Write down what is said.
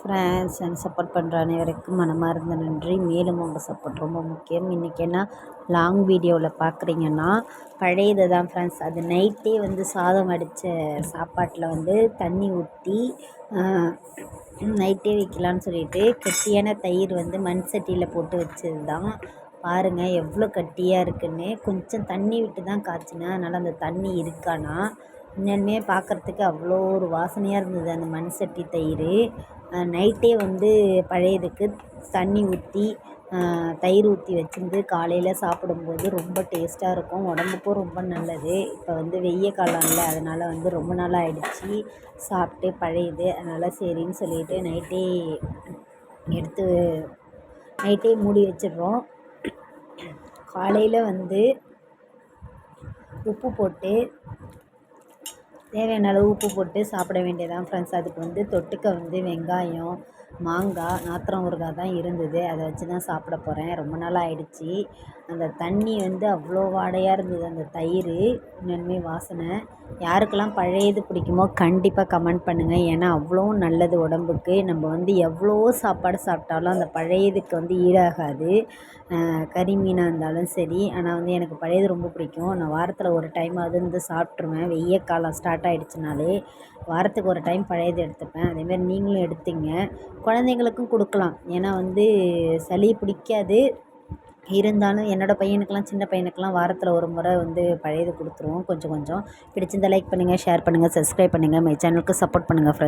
Friends and support பண்ணுற அனைவருக்கும் மனமார்ந்த நன்றி. மேலும் உங்கள் சப்போர்ட் ரொம்ப முக்கியம். இன்றைக்கி என்ன லாங் வீடியோவில் பார்க்குறீங்கன்னா பழையது தான் ஃப்ரெண்ட்ஸ் அது நைட்டே வந்து சாதம் அடித்த சாப்பாட்டில் வந்து தண்ணி ஊற்றி நைட்டே வைக்கலான்னு சொல்லிட்டு கெட்டியான தயிர் வந்து மண் சட்டியில் போட்டு வச்சது தான் பாருங்கள் எவ்வளோ கட்டியாக இருக்குன்னு. கொஞ்சம் தண்ணி விட்டு தான் காய்ச்சினேன். அதனால் அந்த தண்ணி இருக்கானா? உண்மையாலுமே பார்க்குறதுக்கு அவ்வளோ ஒரு வாசனையாக இருந்தது. அந்த மண் சட்டி தயிர் நைட்டே வந்து பழையதுக்கு தண்ணி ஊற்றி தயிர் ஊற்றி வச்சிருந்து காலையில் சாப்பிடும்போது ரொம்ப டேஸ்ட்டாக இருக்கும். உடம்புக்கும் ரொம்ப நல்லது. இப்போ வந்து வெய்ய காலம்ல அதனால் வந்து ரொம்ப நாள் ஆயிடுச்சு. சாப்பிட்டு பழையது அதனால் சரின்னு சொல்லிட்டு நைட்டே எடுத்து நைட்டே மூடி வச்சிடுறோம். காலையில் வந்து உப்பு போட்டு தேவையான அளவு உப்பு போட்டு சாப்பிட வேண்டியதான் ஃப்ரெண்ட்ஸ் அதுக்கு வந்து தொட்டுக்க வந்து வெங்காயம் மாங்காய் நாத்திரம் ஊறுகாய் தான் இருந்தது. அதை வச்சு தான் சாப்பிட போகிறேன் ரொம்ப நாள் ஆயிடுச்சு. அந்த தண்ணி வந்து அவ்வளோ வாடையாக இருந்தது. அந்த தயிர் உண்மையாலுமே வாசனை. யாருக்கெல்லாம் பழையது பிடிக்குமோ கண்டிப்பாக கமெண்ட் பண்ணுங்கள் ஏன்னா அவ்வளோ நல்லது உடம்புக்கு. நம்ம வந்து எவ்வளோ சாப்பாடு சாப்பிட்டாலும் அந்த பழையதுக்கு வந்து ஈடாகாது. கறி மீனாக இருந்தாலும் சரி. ஆனால் வந்து எனக்கு பழையது ரொம்ப பிடிக்கும். நான் வாரத்தில் ஒரு டைம் அது வந்து சாப்பிட்ருவேன் வெய்ய காலம் ஸ்டார்ட் ஆகிடுச்சினாலே வாரத்துக்கு ஒரு டைம் பழையது எடுத்துப்பேன். அதேமாரி நீங்களும் எடுத்துங்க. குழந்தைங்களுக்கும் கொடுக்கலாம். ஏன்னா வந்து சளி பிடிக்காது. இருந்தாலும் என்னோடய பையனுக்கெல்லாம் சின்ன பையனுக்கெல்லாம் வாரத்தில் ஒரு முறை வந்து பழையது கொடுத்துருவோம். கொஞ்சம் கொஞ்சம். பிடிச்சிருந்தா லைக் பண்ணுங்கள் ஷேர் பண்ணுங்கள் சப்ஸ்கிரைப் பண்ணுங்கள் மை சேனலுக்கு சப்போர்ட் பண்ணுங்கள் ஃப்ரெண்ட்ஸ்